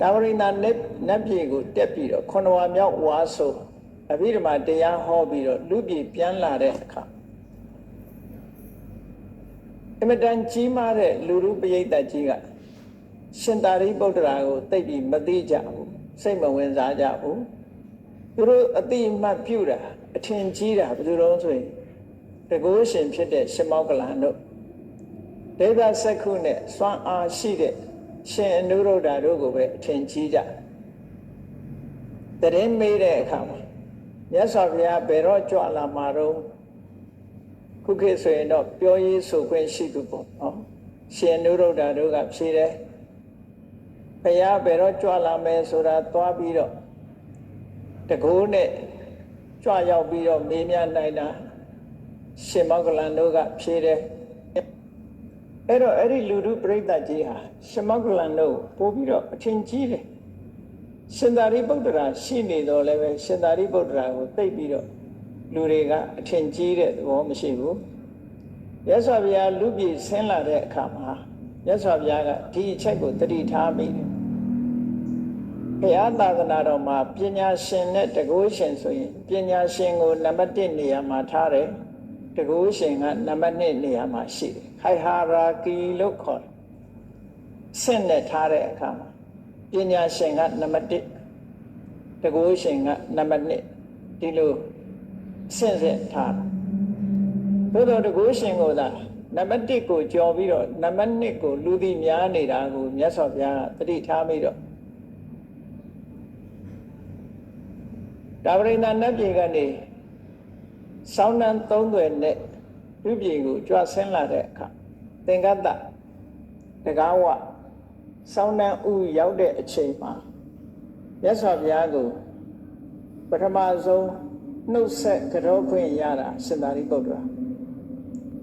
တာဝရိန္ဒနတ်နတ်ပြည်ကိုတက်ပြီးတော့ခုနဝါမြောက်ဝါဆိုအဘိဓမ္မာတရားဟောပြီးတော့လူပြည်ပြန်လာတဲ့အခါအမတန်ကြီးမားတဲ့လူလူပရိသတ်ကြီးကရှင်သာရိပုတ္တရာကိုသိပ်ပြီးမသိကြဘူးစိတ်မဝင်စားကြဘူးသူတို့အတိအမှတ်ပြုတာအထင်ကြီးတာဘယ်လိုလဲဆိုရင်တကုရှင်ဖြစ်တဲ့ရှင်မောကလန်တို့ဒေဝစက္ခုနဲ့စွမ်းအားရှိတဲ့ ရှင်အနုရုဒ္ဓတို့ကိုပဲအထင်ကြီးကြတယ်တရင်မေးတဲ့အခါမှာမြတ်စွာဘုရားဘယ်တော့ကြွလာမှာတော့ခုခေတ်ဆိုရင်တော့ပြောရေးဆိုခွင့်ရှိသူပေါ့နော်ရှင်အနုရုဒ္ဓတို့ကဖြေတယ်ဘုရားဘယ်တော့ကြွလာမယ်ဆိုတာသွားပြီးတော့တကိုးနဲ့ကြွရောက်ပြီးတော့မေးမြန်းနိုင်တာရှင်မောကလန်တို့ကဖြေတယ် အဲ့တော့အဲ့ဒီလူလူပြိဿကြီးဟာရှင်မောကလန်တို့ပို့ပြီးတော့အထင်ကြီးတယ်ရှင်သာရိပုတ္တရာရှိနေတော့လည်းပဲရှင်သာရိပုတ္တရာကိုသိပ်ပြီးတော့လူတွေကအထင်ကြီးတဲ့သဘောမရှိဘူးမြတ်စွာဘုရားလူပြည်ဆင်းလာတဲ့အခါမှာမြတ်စွာဘုရားကဒီအချက်ကိုတတိထားမိတယ်ဘုရားသာသနာတော်မှာပညာရှင်နဲ့တကုရှင်ဆိုရင်ပညာရှင်ကိုနံပါတ်1နေရာမှာထားတယ် တကုရှင်ကနံပါတ်2နေရာမှာရှိတယ်ခိုင်ဟာရာကီလို့ခေါ်တယ်ဆင့်နဲ့ထားတဲ့အခါမှာပညာရှင်ကနံပါတ်1တကုရှင်ကနံပါတ်2ဒီလိုဆင့်ဆင့်ထားတယ်သို့တော်တကုရှင်ကိုသာနံပါတ်1ကိုကြော်ပြီးတော့နံပါတ်2ကိုလူသိများနေတာကိုမြတ်စွာဘုရားကတတိထားပြီးတော့ဒါပရိန္ဒနတ်ပြည်ကနေ စောင်းနှံသုံးသွယ်နဲ့လူပြည်ကိုကြွဆင်းလာတဲ့အခါသင်္ကတ္တတကားဝစောင်းနှံဥရောက်တဲ့အချိန်မှာမြတ်စွာဘုရားကိုပထမဆုံးနှုတ်ဆက်ကြောခွင့်ရတာရှင်သာရိပုတ္တရာ